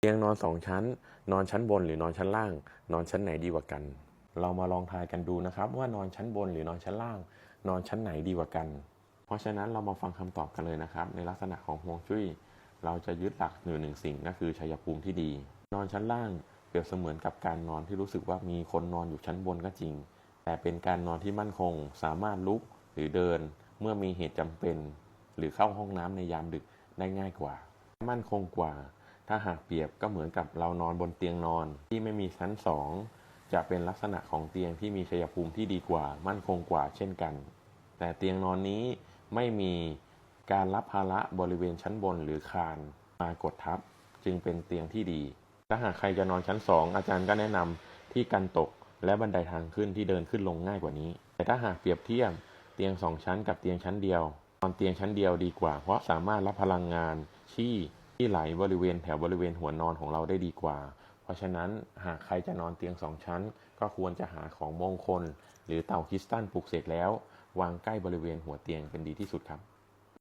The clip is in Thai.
เตียงนอนสองชั้น นอนชั้นบนหรือนอนชั้นล่าง นอนชั้นไหนดีกว่ากัน เรามาลองทายกันดูนะครับว่านอนชั้นบนหรือนอนชั้นล่าง นอนชั้นไหนดีกว่ากัน เพราะฉะนั้นเรามาฟังคำตอบกันเลยนะครับ ในลักษณะของฮวงจุ้ย เราจะยึดหลักหนึ่งหนึ่งสิ่งก็คือชัยภูมิที่ดี นอนชั้นล่างเปรียบเสมือนกับการนอนที่รู้สึกว่ามีคนนอนอยู่ชั้นบนก็จริง แต่เป็นการนอนที่มั่นคง สามารถลุกหรือเดิน เมื่อมีเหตุจำเป็น หรือเข้าห้องน้ำในยามดึกได้ง่ายกว่า มั่นคงกว่า ถ้าหากเปรียบก็เหมือนกับเรานอนบนเตียงนอนที่ไม่มีชั้นสองจะเป็นลักษณะของเตียงที่มีชัยภูมิที่ดีกว่า มั่นคงกว่าเช่นกัน แต่เตียงนอนนี้ไม่มีการรับภาระบริเวณชั้นบนหรือคานมากดทับ จึงเป็นเตียงที่ดี ถ้าหากใครจะนอนชั้น 2 อาจารย์ก็แนะนำที่กันตกและบันไดทางขึ้นที่เดินขึ้นลงง่ายกว่านี้ แต่ถ้าหากเปรียบเทียบเตียง 2 ชั้นกับเตียงชั้นเดียวนอนเตียงชั้นเดียวดีกว่า เพราะสามารถรับพลังงานที่ ที่ไหลบริเวณแถวบริเวณหัวนอนของเราได้ดีกว่า เพราะฉะนั้นหากใครจะนอนเตียงสองชั้น ก็ควรจะหาของมงคล หรือเต่าคริสตัลปลูกเสกแล้ว วางใกล้บริเวณหัวเตียงเป็นดีที่สุดครับ